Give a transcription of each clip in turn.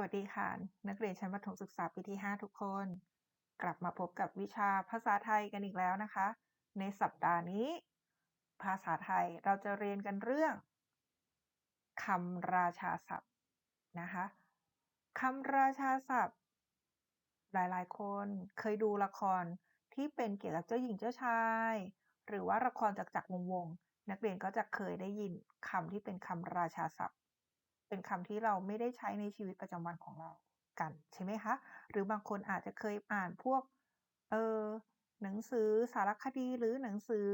วัสดีค่ะ นักเรียนชั้นประถมศึกษาปีที่ 5 ทุกคน กลับมาพบกับวิชาภาษาไทยกันอีกแล้วนะคะ ในสัปดาห์นี้ ภาษาไทยเราจะเรียนกันเรื่องคำราชาศัพท์นะคะคำราชาศัพท์ หลายๆ คนเคยดูละครที่เป็นเกี่ยวกับเจ้าหญิงเจ้าชาย หรือว่าละครจากจักรวงศ์นักเรียนก็จะเคยได้ยินคำที่เป็นคำราชาศัพท์ เป็นคำที่เราไม่ได้ใช้ในชีวิตประจำวันของเรากันใช่ไหมคะ หรือบางคนอาจจะเคยอ่านพวกเออหนังสือสารคดีหรือหนังสือ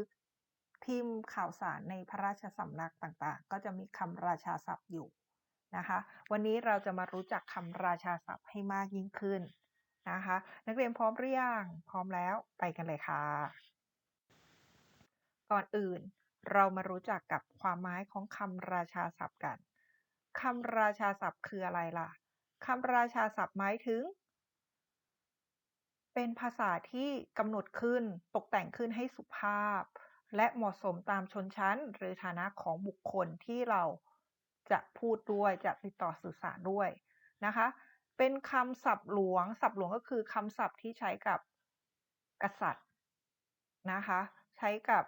พิมพ์ข่าวสารในพระราชสำนักต่างๆ ก็จะมีคำราชาศัพท์อยู่นะคะ วันนี้เราจะมารู้จักคำราชาศัพท์ให้มากยิ่งขึ้นนะคะ นักเรียนพร้อมหรือยังพร้อมแล้วไปกันเลยค่ะ ก่อนอื่นเรามารู้จักกับความหมายของคำราชาศัพท์กัน คำราชาศัพท์คืออะไรล่ะคำราชาศัพท์หมายถึง เป็นภาษาที่กำหนดขึ้นตกแต่งขึ้นให้สุภาพ และเหมาะสมตามชนชั้น หรือฐานะของบุคคลที่เราจะพูดด้วยจะติดต่อสื่อสารด้วยนะคะ เป็นคำศัพท์หลวง ศัพท์หลวงก็คือคำศัพท์ที่ใช้กับกษัตริย์นะคะ ใช้กับ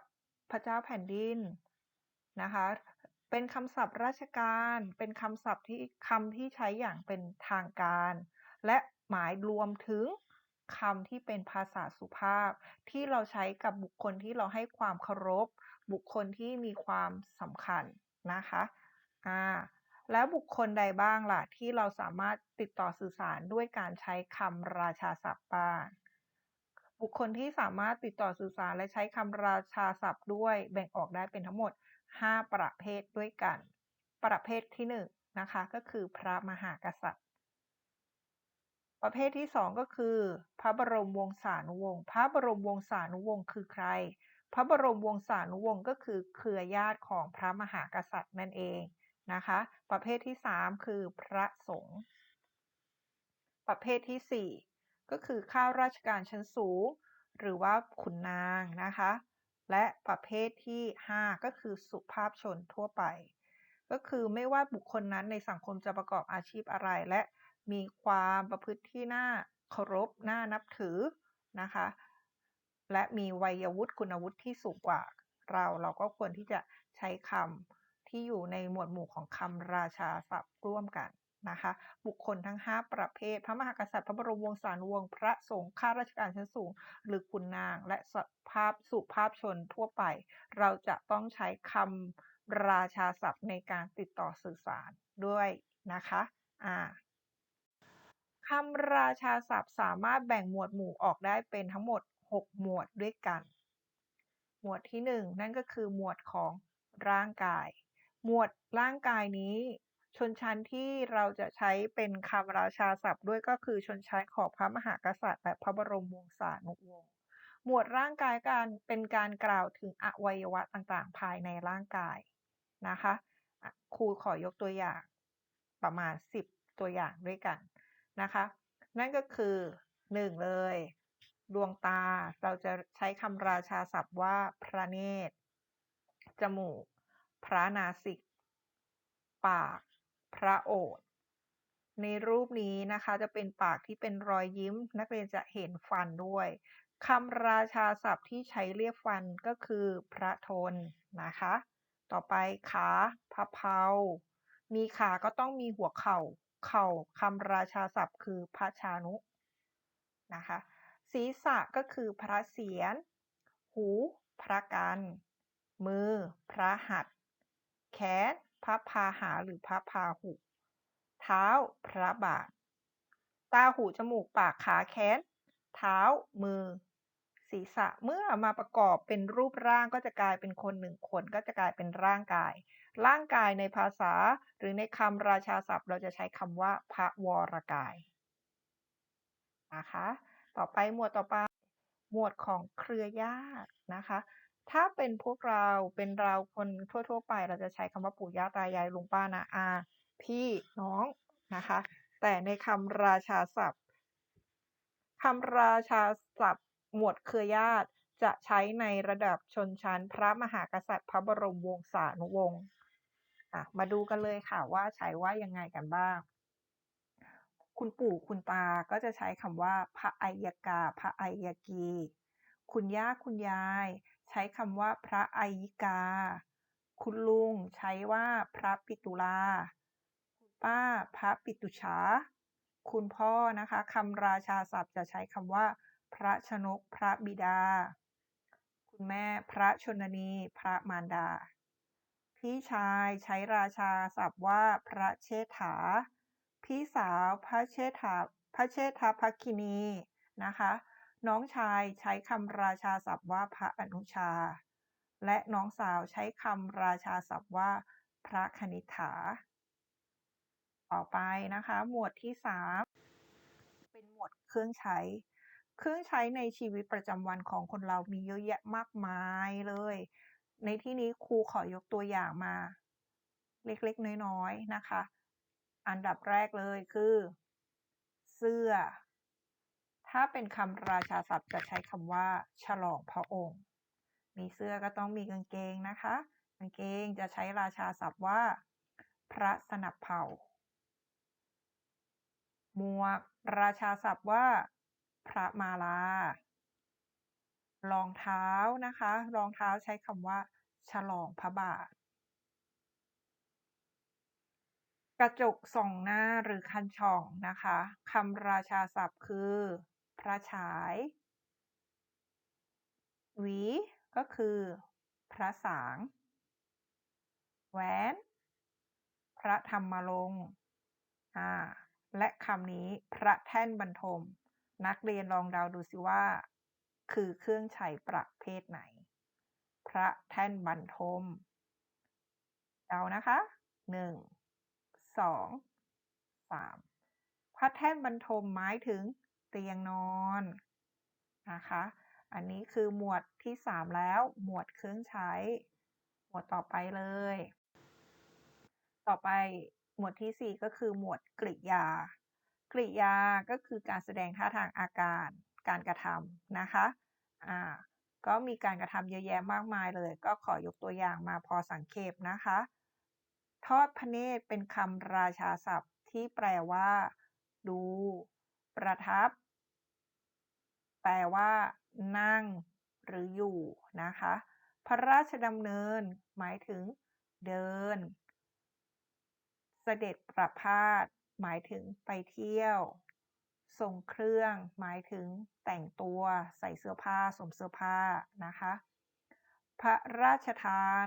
พระเจ้าแผ่นดินนะคะ เป็นคำศัพท์ราชการ เป็นคำศัพท์ที่คำที่ใช้อย่างเป็นทางการ และหมายรวมถึงคำที่เป็นภาษาสุภาพ ที่เราใช้กับบุคคลที่เราให้ความเคารพ บุคคลที่มีความสำคัญนะคะอ่าแล้วบุคคลใดบ้างล่ะ ที่เราสามารถติดต่อสื่อสารด้วยการใช้คำราชาศัพท์บ้างบุคคลที่สามารถติดต่อสื่อสารและใช้คำราชาศัพท์ด้วยแบ่งออกได้เป็นทั้งหมด 5 ประเภทด้วยกัน ประเภทที่1นนะคะก็คือพระมหากษัตริย์ ประเภทที่ 2 ก็คือ พระบรมวงศานุวงศ์ พระบรมวงศานุวงศ์คือใคร พระบรมวงศานุวงศ์ก็คือเครือญาติของพระมหากษัตริย์นั่นเองนะคะ ประเภทที่ 3 คือพระสงฆ์ ประเภทที่ 4 ก็คือข้าราชการชั้นสูง หรือว่าขุนนางนะคะ และประเภทที่ 5 ก็คือสุภาพชนทั่วไป ก็คือไม่ว่าบุคคลนั้นในสังคมจะประกอบอาชีพอะไรและมีความประพฤติที่น่าเคารพน่านับถือนะคะ และมีวัยวุฒิคุณวุฒิที่สูงกว่าเราเราก็ควรที่จะใช้คำที่อยู่ในหมวดหมู่ของคำราชาศัพท์ร่วมกัน นะคะ บุคคลทั้ง 5 ประเภท พระมหากษัตริย์ พระบรมวงศานุวงศ์ พระสงฆ์ ข้าราชการชั้นสูง หรือขุนนาง และสภาพสุภาพชนทั่วไป เราจะต้องใช้คำราชาศัพท์ในการติดต่อสื่อสารด้วยนะคะ อ่าคำราชาศัพท์สามารถแบ่งหมวดหมู่ออกได้เป็นทั้งหมด 6 หมวดด้วยกัน หมวดที่ 1 นั่นก็คือหมวดของร่างกาย หมวดร่างกายนี้ ชนชั้นที่เราจะใช้เป็นคำราชาศัพท์ด้วยก็คือชนชั้นของพระมหากษัตริย์และพระบรมวงศานุวงศ์หมวดร่างกายการเป็นการกล่าวถึงอวัยวะต่างๆ ภายในร่างกายนะคะครูขอยกตัวอย่างประมาณ 10 ตัวอย่างด้วยกันนะคะ นั่นก็คือ 1 เลย ดวงตาเราจะใช้คำราชาศัพท์ว่าพระเนตร จมูก พระนาสิก ปาก พระโอษฐ์ในรูปนี้นะคะจะเป็นปากที่เป็นรอยยิ้ม นักเรียนจะเห็นฟันด้วยคำราชาศัพท์ที่ใช้เรียกฟันก็คือพระทนนะคะ ต่อไปขาพระเพามีขาก็ต้องมีหัวเข่า เข่าคำราชาศัพท์คือพระชานุนะคะ ศีรษะก็คือพระเศียร หู พระกัน มือ พระหัตถ์แขน พระพาหาหรือพระพาหุ เท้า พระบาท ตาหูจมูกปากขาแขน เท้า มือ ศีรษะเมื่อมาประกอบเป็นรูปร่างก็จะกลายเป็นคนหนึ่งคนก็จะกลายเป็นร่างกาย ร่างกายในภาษาหรือในคำราชาศัพท์ เราจะใช้คำว่าพระวรกายนะคะ ต่อไปหมวดต่อไปหมวดของเครือญาตินะคะ ถ้าเป็นพวกเราเป็นเราคนทั่ว ๆ ไป เราจะใช้คำว่าปู่ย่าตายายลุงป้านาอา พี่น้องนะคะ แต่ในคำราชาศัพท์คำราชาศัพท์ หมวดเครือญาติจะใช้ในระดับชนชั้น พระมหากษัตริย์พระบรมวงศานุวงศ์มาดูกันเลยค่ะว่าใช้ว่ายังไงกันบ้าง คุณปู่คุณตาก็จะใช้คำว่า พระอัยกา พระอัยกี คุณย่าคุณยาย ช้คำว่าพระอัยิกา คุณลุงใช้ว่าพระปิตุลา คุณป้าพระปิตุฉาคุณพ่อนะคะคำราชาศัพท์จะใช้คำว่า พระชนก พระบิดา คุณแม่พระชนนี พระมารดา พี่ชายใช้ราชาศัพท์ว่าพระเชษฐา พี่สาวพระเชษฐาพระเชษฐาภคินีนะคะ น้องชายใช้คำราชาศัพท์ว่าพระอนุชา และน้องสาวใช้คำราชาศัพท์ว่าพระคณิษฐา ต่อไปนะคะ หมวดที่ 3 เป็นหมวดเครื่องใช้ เครื่องใช้ในชีวิตประจำวันของคนเรามีเยอะแยะมากมายเลย ในที่นี้ครูขอยกตัวอย่างมา เล็กๆ น้อยๆนะคะ อันดับแรกเลยคือ เสื้อ ถ้าเป็นคำราชาศัพท์จะใช้คำว่า ฉลองพระองค์ มีเสื้อก็ต้องมีกางเกงนะคะ กางเกงจะใช้ราชาศัพท์ว่า พระสนับเผ่า หมวกราชาศัพท์ว่า พระมาลารองเท้านะคะ รองเท้าใช้คำว่า ฉลองพระบาท กระจกส่องหน้าหรือคันช่องนะคะคำราชาศัพท์คือ พระฉาย หวี ก็คือ พระสาง แหวน พระธรรมรงอ่า และคำนี้พระแท่นบรรทม นักเรียนลองเดาดูสิว่า คือเครื่องใช้ประเภทไหน พระแท่นบรรทม เดานะคะ1 2 3พระแท่นบรรทมหมายถึง เตียงนอนนะคะ อันนี้คือหมวดที่ 3 แล้ว หมวดเครื่องใช้ หมวดต่อไปเลย ต่อไปหมวดที่ 4 ก็คือหมวดกริยา กริยาก็คือการแสดงท่าทางอาการ การกระทำนะคะ อ่า ก็มีการกระทำเยอะแยะมากมายเลย ก็ขอยกตัวอย่างมาพอสังเขปนะคะ ทอดพระเนตรเป็นคำราชาศัพท์ที่แปลว่า ดู ประทับ แปลว่า นั่ง หรืออยู่นะคะ พระราชดำเนิน หมายถึง เดิน เสด็จประพาสหมายถึงไปเที่ยวทรงเครื่อง หมายถึงแต่งตัวใส่เสื้อผ้าสวมเสื้อผ้านะคะ พระราชทาน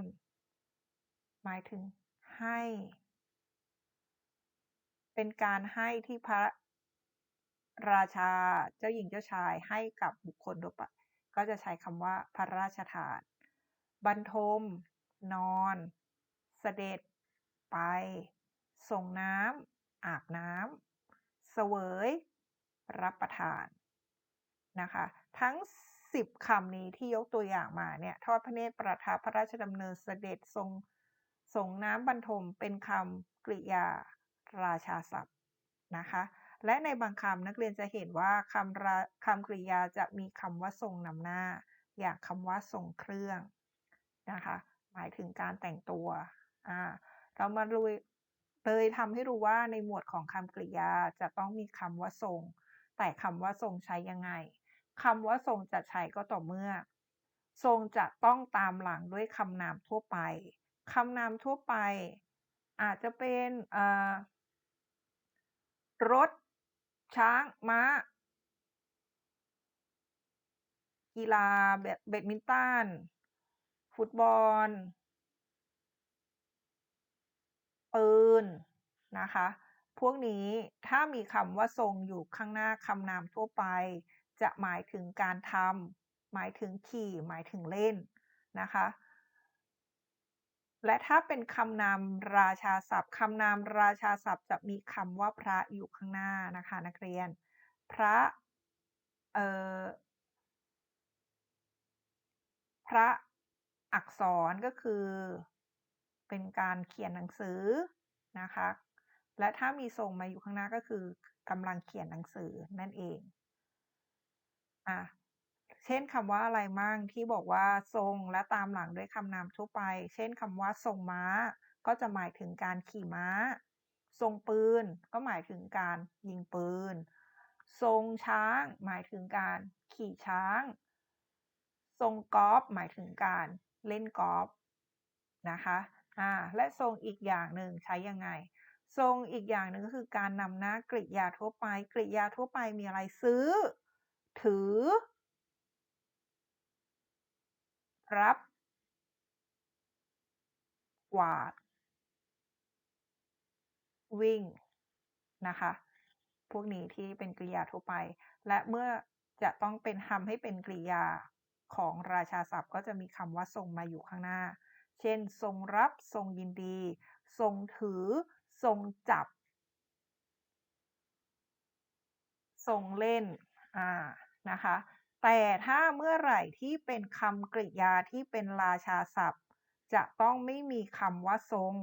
หมายถึงให้ เป็นการให้ที่พระ ราชา เจ้าหญิงเจ้าชายให้กับบุคคลทั่วไปก็จะใช้คำว่าพระราชทาน บรรทม นอน เสด็จ ไป ส่งน้ำ อาบน้ำ เสวย รับประทาน นะคะ ทั้ง 10คำนี้ที่ยกตัวอย่างมาเนี่ย ทอดพระเนตรประทับพระราชดำเนินเสด็จทรงส่งน้ำบรรทมเป็นคำกริยาราชาศัพท์นะคะ และในบางคำนักเรียนจะเห็นว่าคำราคำกริยาจะมีคำว่าทรงนำหน้า อย่างคำว่าทรงเครื่องนะคะ หมายถึงการแต่งตัวอ่าเรามาลุยเลยทำให้รู้ว่าในหมวดของคำกริยาจะต้องมีคำว่าทรง แต่คำว่าทรงใช้ยังไงคำว่าทรงจะใช้ก็ต่อเมื่อ ทรงจะต้องตามหลังด้วยคำนามทั่วไปคำนามทั่วไป อาจจะเป็นรถ ช้างม้า กีฬาแบบแบดมินตันฟุตบอลปืนนะคะ พวกนี้ถ้ามีคำว่าทรงอยู่ข้างหน้าคำนามทั่วไป จะหมายถึงการทำหมายถึงขี่ หมายถึงเล่นนะคะ และถ้าเป็นคำนามราชาศัพท์คำนามราชาศัพท์ จะมีคำว่าพระอยู่ข้างหน้านะคะนักเรียน พระเอ่อพระอักษรก็คือ เป็นการเขียนหนังสือนะคะ และถ้ามีทรงมาอยู่ข้างหน้าก็คือกำลังเขียนหนังสือนั่นเองอะ เช่นคำว่าอะไรมั่งที่บอกว่าทรงและตามหลังด้วยคำนามทั่วไป เช่นคำว่าทรงม้า ก็จะหมายถึงการขี่ม้า ทรงปืน ก็หมายถึงการยิงปืน ทรงช้าง หมายถึงการขี่ช้าง ทรงกอล์ฟหมายถึงการเล่นกอล์ฟนะคะอ่าและทรงอีกอย่างหนึ่งใช้ยังไง ทรงอีกอย่างหนึ่งก็คือการนำหน้ากริยาทั่วไป กริยาทั่วไปมีอะไรซื้อ ถือ รับ กวาด วิ่ง นะคะ พวกนี้ที่เป็นกริยาทั่วไป และเมื่อจะต้องเป็นทำให้เป็นกริยาของราชาศัพท์ก็จะมีคำว่าทรงมาอยู่ข้างหน้า เช่น ทรงรับทรงยินดี ทรงถือ ทรงจับ ทรงเล่น อ่า นะคะ แต่ถ้าเมื่อไหร่ที่เป็นคำกริยาที่เป็นราชาศัพท์ จะต้องไม่มีคำว่าทรง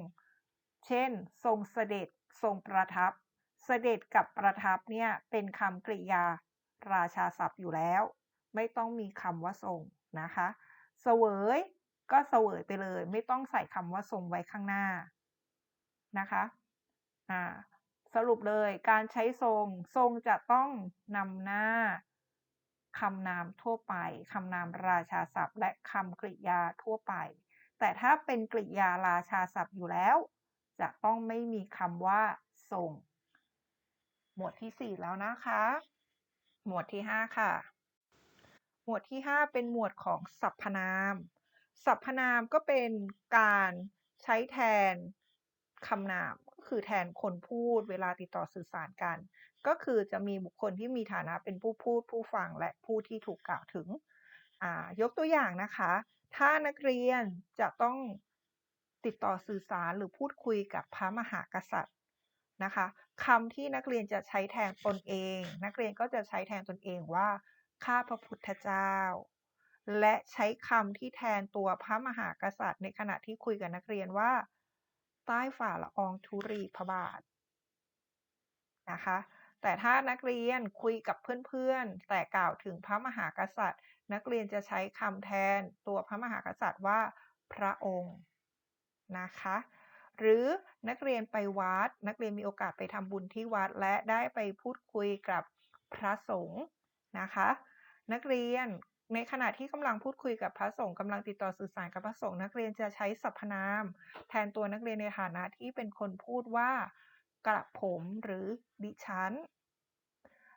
เช่น ทรงเสด็จ ทรงประทับ เสด็จกับประทับเนี่ยเป็นคำกริยาราชาศัพท์อยู่แล้ว ไม่ต้องมีคำว่าทรงนะคะเสวยก็เสวยไปเลย ไม่ต้องใส่คำว่าทรงไว้ข้างหน้านะคะอ่าสรุปเลยการใช้ทรง ทรงจะต้องนำหน้า คำนามทั่วไปคำนามราชาศัพท์ และคำกริยาทั่วไป แต่ถ้าเป็นกริยาราชาศัพท์อยู่แล้ว จะต้องไม่มีคำว่าทรงหมวดที่ 4 แล้วนะคะ หมวดที่ 5 ค่ะ หมวดที่ 5 เป็นหมวดของสรรพนาม สรรพนามก็เป็นการใช้แทนคำนามก็คือแทนคนพูดเวลาติดต่อสื่อสารกัน ก็คือจะมีบุคคลที่มีฐานะเป็นผู้พูดผู้ฟังและผู้ที่ถูกกล่าวถึง ยกตัวอย่างนะคะ ถ้านักเรียนจะต้องติดต่อสื่อสารหรือพูดคุยกับพระมหากษัตริย์นะคะคำที่นักเรียนจะใช้แทนตนเอง นักเรียนก็จะใช้แทนตนเองว่า ข้าพระพุทธเจ้า และใช้คำที่แทนตัวพระมหากษัตริย์ ในขณะที่คุยกับนักเรียนว่า ใต้ฝ่าละอองธุรีพระบาทนะคะ แต่ถ้านักเรียนคุยกับเพื่อนๆ แต่กล่าวถึงพระมหากษัตริย์ นักเรียนจะใช้คำแทนตัวพระมหากษัตริย์ว่า พระองค์นะคะ หรือนักเรียนไปวัด นักเรียนมีโอกาสไปทำบุญที่วัด และได้ไปพูดคุยกับพระสงฆ์นะคะ นักเรียนในขณะที่กำลังพูดคุยกับพระสงฆ์กำลังติดต่อสื่อสารกับพระสงฆ์นักเรียนจะใช้สรรพนาม แทนตัวนักเรียนในฐานะที่เป็นคนพูดว่า กระผมหรือดิฉัน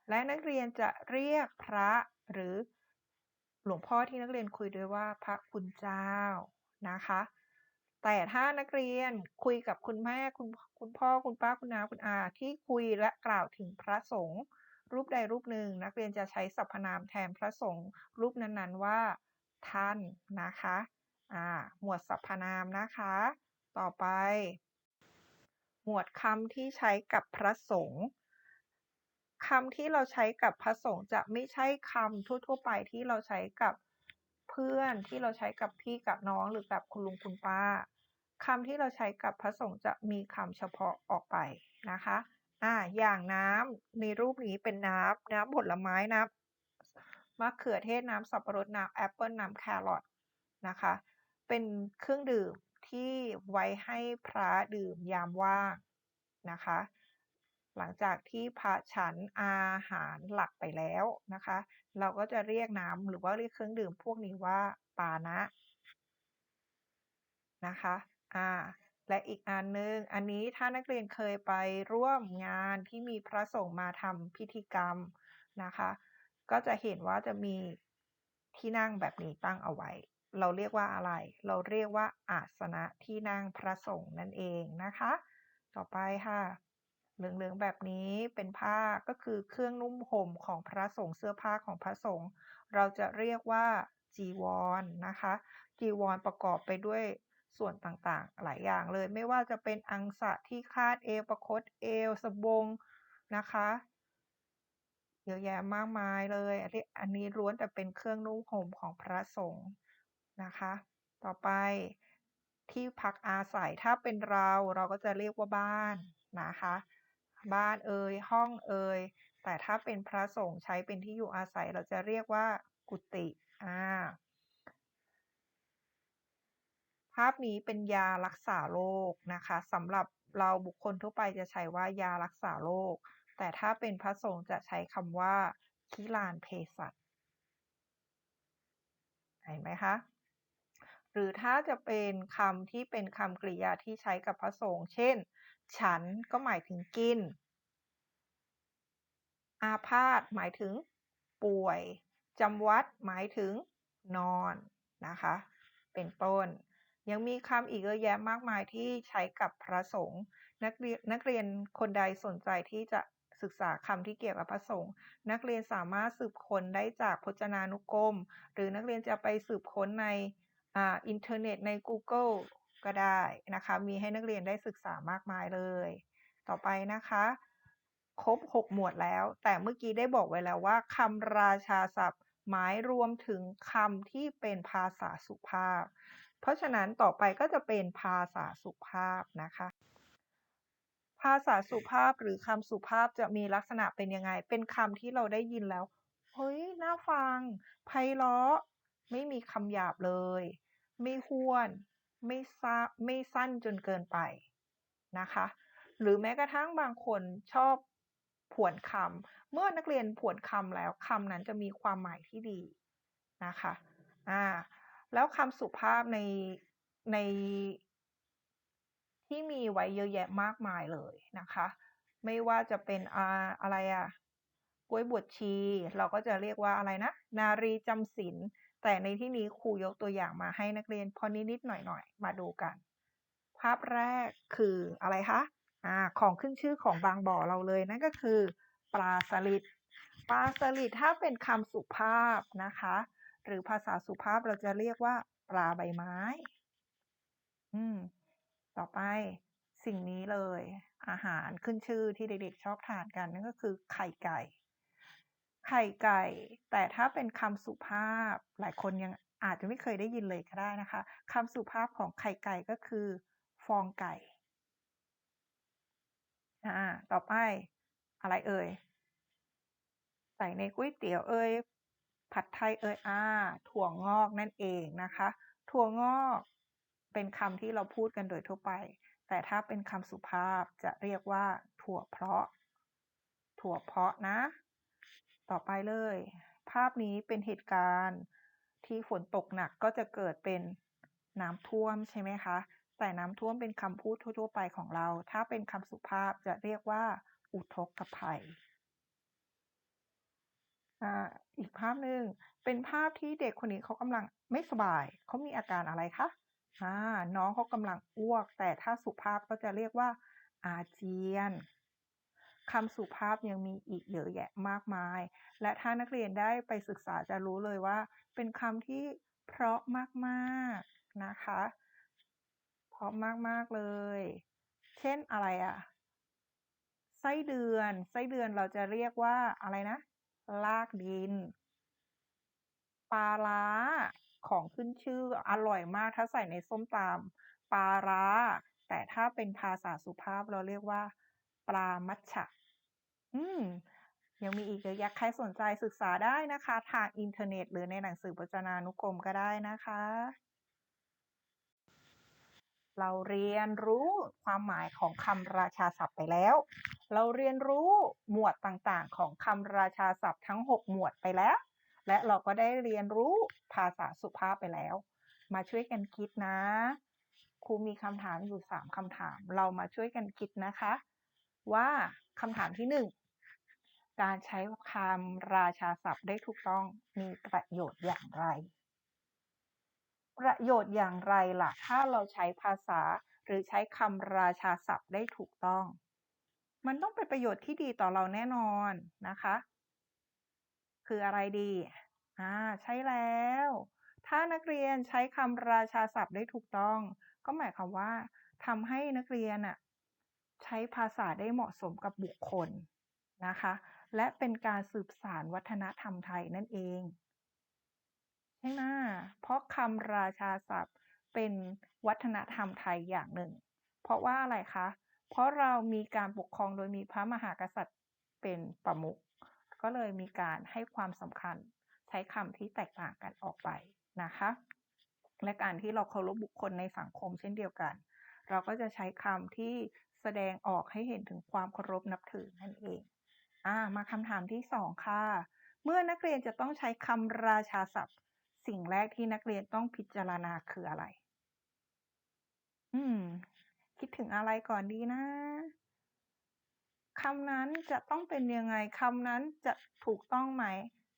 และนักเรียนจะเรียกพระหรือหลวงพ่อที่นักเรียนคุยด้วยว่าพระคุณเจ้านะคะ แต่ถ้านักเรียนคุยกับคุณแม่คุณคุณพ่อคุณป้าคุณน้าคุณอาที่คุยและกล่าวถึงพระสงฆ์รูปใดรูปหนึ่ง นักเรียนจะใช้สรรพนามแทนพระสงฆ์รูปนั้นๆว่า ท่านนะคะ อ่า หมวดสรรพนามนะคะ ต่อไป หมวดคำที่ใช้กับพระสงฆ์คำที่เราใช้กับพระสงฆ์จะไม่ใช่คำทั่วๆไปที่เราใช้กับเพื่อนที่เราใช้กับพี่กับน้องหรือกับคุณลุงคุณป้าคำที่เราใช้กับพระสงฆ์จะมีคำเฉพาะออกไปนะคะอ่าอย่างน้ำในรูปนี้เป็นน้ำน้ำผลไม้น้ำมะเขือเทศน้ำสับปะรดน้ำแอปเปิลน้ำแครอทนะคะ เป็นเครื่องดื่ม ที่ไว้ให้พระดื่มยามว่างนะคะ หลังจากที่พระฉันอาหารหลักไปแล้วนะคะ เราก็จะเรียกน้ำหรือว่าเรียกเครื่องดื่มพวกนี้ว่าปานะนะคะอ่าและอีกอันนึง อันนี้ถ้านักเรียนเคยไปร่วมงานที่มีพระสงฆ์มาทำพิธีกรรมนะคะ ก็จะเห็นว่าจะมีที่นั่งแบบนี้ตั้งเอาไว้ เราเรียกว่าอะไร เราเรียกว่าอาสนะที่นั่งพระสงฆ์นั่นเองนะคะ ต่อไปค่ะ เหลืองๆแบบนี้เป็นผ้าก็คือเครื่องนุ่มห่มของพระสงฆ์เสื้อผ้าของพระสงฆ์เราจะเรียกว่าจีวรนนะคะ จีวรประกอบไปด้วยส่วนต่างๆ หลายอย่างเลย ไม่ว่าจะเป็นอังสะที่คาดเอวประคตเอวสบงนะคะเยอะแยะมากมายเลยอันนี้อันนี้ล้วนแต่เป็นเครื่องนุ่งห่มของพระสงฆ์ นะคะ ต่อไปที่พักอาศัยถ้าเป็นเราเราก็จะเรียกว่าบ้านนะคะ บ้านเอ่ยห้องเอ่ยแต่ถ้าเป็นพระสงฆ์ใช้เป็นที่อยู่อาศัยเราจะเรียกว่ากุฏิอ่าภาพนี้เป็นยารักษาโรคนะคะสำหรับเราบุคคลทั่วไปจะใช้ว่ายารักษาโรคแต่ถ้าเป็นพระสงฆ์จะใช้คำว่าคิลานเภสัชเห็นไหมคะ หรือถ้าจะเป็นคำที่เป็นคำกริยาที่ใช้กับพระสงฆ์เช่น ฉันก็หมายถึงกิน อาพาธหมายถึงป่วยจำวัดหมายถึงนอนนะคะ เป็นต้น ยังมีคำอีกเยอะแยะมากมายที่ใช้กับพระสงฆ์นักเรียนนักเรียนคนใดสนใจที่จะศึกษาคำที่เกี่ยวกับพระสงฆ์นักเรียนสามารถสืบค้นได้จากพจนานุกรม หรือนักเรียนจะไปสืบค้นใน อ่าอินเทอร์เน็ตในกูเกิลก็ได้นะคะ มีให้นักเรียนได้ศึกษามากมายเลย ต่อไปนะคะ ครบ 6 หมวดแล้ว แต่เมื่อกี้ได้บอกไว้แล้วว่าคำราชาศัพท์ หมายรวมถึงคำที่เป็นภาษาสุภาพ เพราะฉะนั้นต่อไปก็จะเป็นภาษาสุภาพนะคะ ภาษาสุภาพหรือคำสุภาพจะมีลักษณะเป็นยังไง เป็นคำที่เราได้ยินแล้ว เฮ้ย น่าฟัง ไพเราะ ไม่มีคำหยาบเลย ไม่ห้วน ไม่ซ่าไม่สั้นจนเกินไปนะคะ หรือแม้กระทั่งบางคนชอบผวนคำเมื่อนักเรียนผวนคำแล้วคำนั้นจะมีความหมายที่ดีนะคะอ่าแล้วคำสุภาพในในที่มีไว้เยอะแยะมากมายเลยนะคะ ไม่ว่าจะเป็นอ่าอะไรอะก๊วยบวชชี เราก็จะเรียกว่าอะไรนะ นารีจำศีล แต่ในที่นี้ครูยกตัวอย่างมาให้นักเรียนพอนิดๆหน่อยๆ มาดูกัน ภาพแรกคืออะไรคะอ่าของขึ้นชื่อของบางบ่อเราเลยนั่นก็คือ ปลาสลิดปลาสลิดถ้าเป็นคำสุภาพนะคะ หรือภาษาสุภาพเราจะเรียกว่า ปลาใบไม้ อืม ต่อไปสิ่งนี้เลย อาหารขึ้นชื่อที่เด็กๆชอบทานกันนั่นก็คือไข่ไก่ ไข่ไก่ แต่ถ้าเป็นคำสุภาพ หลายคนยังอาจจะไม่เคยได้ยินเลยก็ได้นะคะคำสุภาพของไข่ไก่ก็คือ ฟองไก่อาต่อไปอะไรเอ่ย ใส่ในก๋วยเตี๋ยวเอ่ยผัดไทยเอ่ยอ่าถั่วงอกนั่นเองนะคะ ถั่วงอกเป็นคำที่เราพูดกันโดยทั่วไป แต่ถ้าเป็นคำสุภาพจะเรียกว่า ถั่วเพาะ ถั่วเพาะนะ ต่อไปเลย ภาพนี้เป็นเหตุการณ์ที่ฝนตกหนักก็จะเกิดเป็นน้ำท่วมใช่ไหมคะ แต่น้ำท่วมเป็นคำพูดทั่ว ๆ ไปของเรา ถ้าเป็นคำสุภาพจะเรียกว่า อุทกภัยอ่าอีกภาพหนึ่งเป็นภาพที่เด็กคนนี้เขากำลังไม่สบาย เขามีอาการอะไรคะอาน้องเขากำลังอ้วก แต่ถ้าสุภาพก็จะเรียกว่าอาเจียน คำสุภาพยังมีอีกเยอะแยะมากมาย และถ้านักเรียนได้ไปศึกษาจะรู้เลยว่า เป็นคำที่เพราะมากๆนะคะ เพราะมากๆเลย เช่นอะไรอะไส้เดือน ไส้เดือนเราจะเรียกว่าอะไรนะ ลากดิน ปลาร้าของขึ้นชื่ออร่อยมากถ้าใส่ในส้มตำปลาร้า แต่ถ้าเป็นภาษาสุภาพเราเรียกว่า ปลามัจฉะ อืม ยังมีอีกเยอะแยะใครสนใจศึกษาได้นะคะ ทางอินเทอร์เน็ต หรือในหนังสือพจนานุกรมก็ได้นะคะ เราเรียนรู้ความหมายของคำราชาศัพท์ไปแล้ว เราเรียนรู้หมวดต่างๆ ของคำราชาศัพท์ทั้ง 6 หมวดไปแล้ว และเราก็ได้เรียนรู้ภาษาสุภาพไปแล้ว มาช่วยกันคิดนะครูมีคำถามอยู่ 3คำถาม เรามาช่วยกันคิดนะคะ ว่าคำถามที่ 1 การใช้คำราชาศัพท์ได้ถูกต้องมีประโยชน์อย่างไร?ประโยชน์อย่างไรล่ะ ถ้าเราใช้ภาษาหรือใช้คำราชาศัพท์ได้ถูกต้อง มันต้องเป็นประโยชน์ที่ดีต่อเราแน่นอนนะคะ คืออะไรดี อ่า ใช่แล้ว ถ้านักเรียนใช้คำราชาศัพท์ได้ถูกต้อง ก็หมายความว่าทำให้นักเรียนน่ะใช้ภาษาได้เหมาะสมกับบุคคลนะคะ และเป็นการสืบสานวัฒนธรรมไทยนั่นเองใช่ไหมเพราะคำราชาศัพท์เป็นวัฒนธรรมไทยอย่างหนึ่ง เพราะว่าอะไรคะ เพราะเรามีการปกครองโดยมีพระมหากษัตริย์เป็นประมุข ก็เลยมีการให้ความสำคัญใช้คำที่แตกต่างกันออกไปนะคะ และการที่เราเคารพบุคคลในสังคมเช่นเดียวกัน เราก็จะใช้คำที่แสดงออกให้เห็นถึงความเคารพนับถือนั่นเอง อ่ามาคำถามที่สองค่ะ เมื่อนักเรียนจะต้องใช้คำราชาศัพท์ สิ่งแรกที่นักเรียนต้องพิจารณาคืออะไร อืม คิดถึงอะไรก่อนดีนะคำนั้นจะต้องเป็นยังไงคำนั้นจะถูกต้องไหม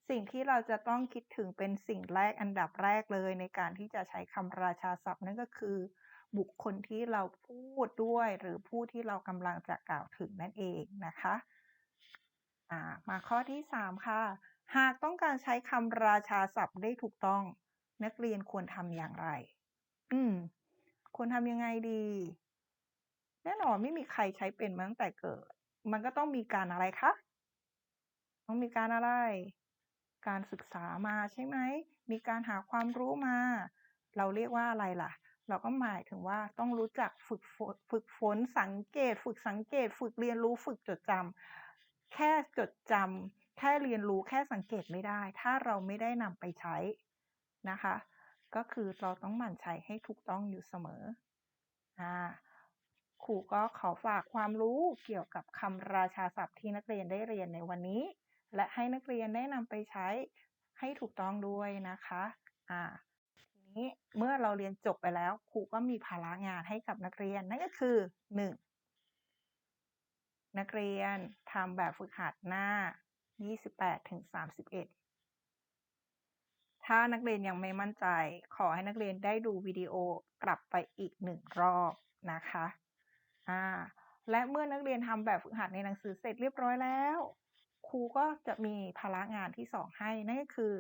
สิ่งที่เราจะต้องคิดถึงเป็นสิ่งแรกอันดับแรกเลยในการที่จะใช้คำราชาศัพท์นั่นก็คือ บุคคลที่เราพูดด้วย หรือผู้ที่เรากำลังจะกล่าวถึงนั่นเองนะคะ อ่ามาข้อที่สามค่ะ หากต้องการใช้คำราชาศัพท์ได้ถูกต้อง นักเรียนควรทำอย่างไร อืม ควรทำยังไงดี แน่นอนไม่มีใครใช้เป็นมาตั้งแต่เกิด มันก็ต้องมีการอะไรคะ ต้องมีการอะไร การศึกษามาใช่ไหม มีการหาความรู้มา เราเรียกว่าอะไรล่ะ เราก็หมายถึงว่าต้องรู้จักฝึกฝนฝึกฝนสังเกต ฝึกสังเกต ฝึกเรียนรู้ฝึกจดจำ แค่จดจำแค่เรียนรู้แค่สังเกตไม่ได้ ถ้าเราไม่ได้นำไปใช้นะคะ ก็คือเราต้องหมั่นใช้ให้ถูกต้องอยู่เสมออ่าครูก็ขอฝากความรู้เกี่ยวกับคำราชาศัพท์ที่นักเรียนได้เรียนในวันนี้ และให้นักเรียนได้นำไปใช้ให้ถูกต้องด้วยนะคะอ่าทีนี้เมื่อเราเรียนจบไปแล้วครูก็มีภาระงานให้กับนักเรียนนั่นก็คือ 1 นักเรียนทำแบบฝึกหัดหน้า 28ถึง31 ถ้านักเรียนยังไม่มั่นใจ ขอให้นักเรียนได้ดูวิดีโอกลับไปอีกหนึ่งรอบนะคะอ่าและเมื่อนักเรียนทำแบบฝึกหัดในหนังสือเสร็จเรียบร้อยแล้ว ครูก็จะมีภาระงานที่2ให้ นั่นก็คือ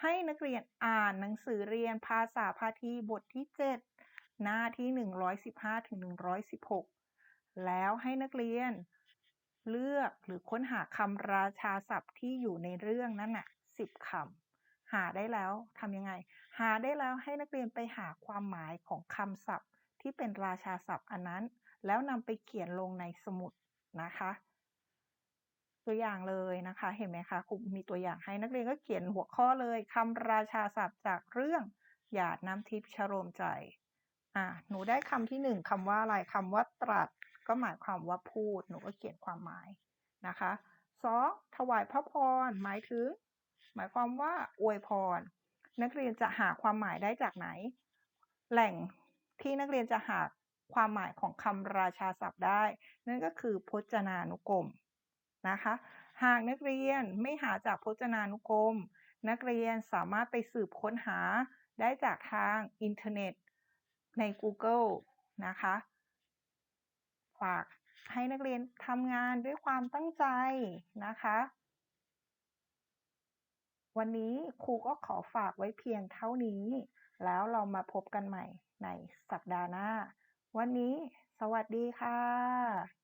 ให้นักเรียนอ่านหนังสือเรียนภาษาพาทีบทที่ 7 หน้าที่ 115ถึง116 แล้วให้นักเรียน เลือกหรือค้นหาคำราชาศัพท์ที่อยู่ในเรื่องนั้นน่ะ10คำหาได้แล้วทำยังไง หาได้แล้วให้นักเรียนไปหาความหมายของคำศัพท์ ที่เป็นราชาศัพท์อันนั้น แล้วนำไปเขียนลงในสมุดนะคะ ตัวอย่างเลยนะคะ เห็นไหมคะครูมีตัวอย่างให้นักเรียนก็เขียนหัวข้อเลยคำราชาศัพท์จากเรื่องหยาดน้ำทิพย์ชโรมใจอ่าหนูได้คำที่หนึ่งคำว่าอะไรคำว่าตรัส ก็หมายความว่าพูด หนูก็เขียนความหมายนะคะสองถวายพระพร หมายถึง หมายความว่าอวยพร นักเรียนจะหาความหมายได้จากไหน แหล่งที่นักเรียนจะหาความหมายของคำราชาศัพท์ได้ นั่นก็คือพจนานุกรมนะคะ หากนักเรียนไม่หาจากพจนานุกรม นักเรียนสามารถไปสืบค้นหาได้จากทางอินเทอร์เน็ตใน Google นะคะ ฝากให้นักเรียนทำงานด้วยความตั้งใจนะคะ วันนี้ครูก็ขอฝากไว้เพียงเท่านี้ แล้วเรามาพบกันใหม่ในสัปดาห์หน้า วันนี้สวัสดีค่ะ